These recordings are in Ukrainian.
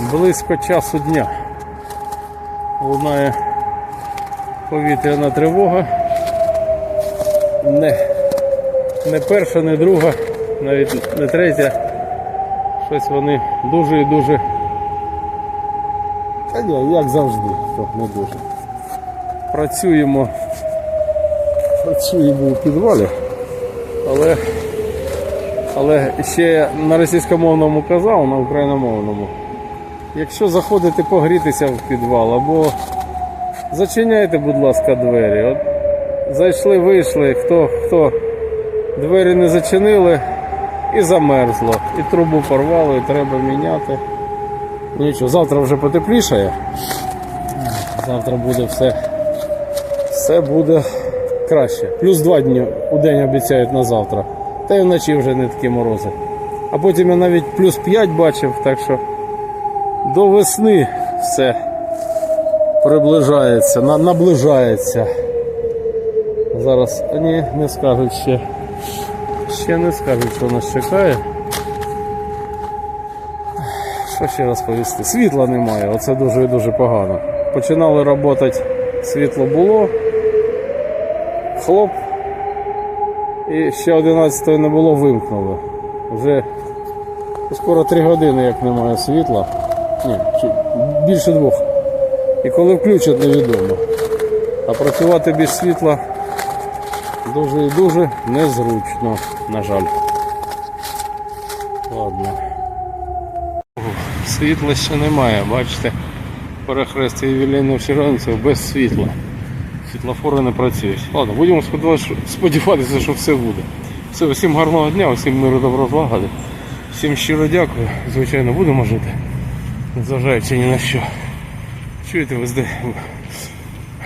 Близько часу дня лунає повітряна тривога. Не, не перша, не друга, навіть не третя. Щось вони дуже і дуже. Та ні, як завжди, то не дуже. Працюємо. Працюємо у підвалі, але, але ще на російськомовному казав, на україномовному. Якщо заходите погрітися в підвал або зачиняйте, будь ласка, двері. От зайшли, вийшли, хто, хто двері не зачинили і замерзло. І трубу порвало, і треба міняти. Нічого, завтра вже потеплішає. Завтра буде все, все буде краще. Плюс два дні у день обіцяють на завтра. Та й вночі вже не такі морози. А потім я навіть плюс 5 бачив, так що до весни все приближається, на, наближається. Зараз ні, не скажуть ще. Ще не скажуть, що нас чекає. Що ще розповісти? Світла немає, оце дуже і дуже погано. Починали працювати, світло було. Хлоп. І ще 11 не було, вимкнули. Вже скоро 3 години, як немає світла. Ні, більше двох. І коли включать, невідомо. А працювати без світла дуже і дуже незручно, на жаль. Ладно. Світла ще немає, бачите, перехрестя ювілейних червонців без світла. Світлофори не працюють. Ладно, будемо сподіватися, що- все буде. Все, усім гарного дня, усім миру добро злагоди. Всім щиро дякую. Звичайно, будемо жити. Незважаючи ні на що. Чуєте, ви зде...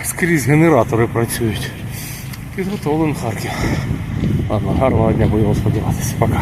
скрізь генератори працюють. Підготовлений Харків. Ладно, гарного дня будемо сподіватися. Пока.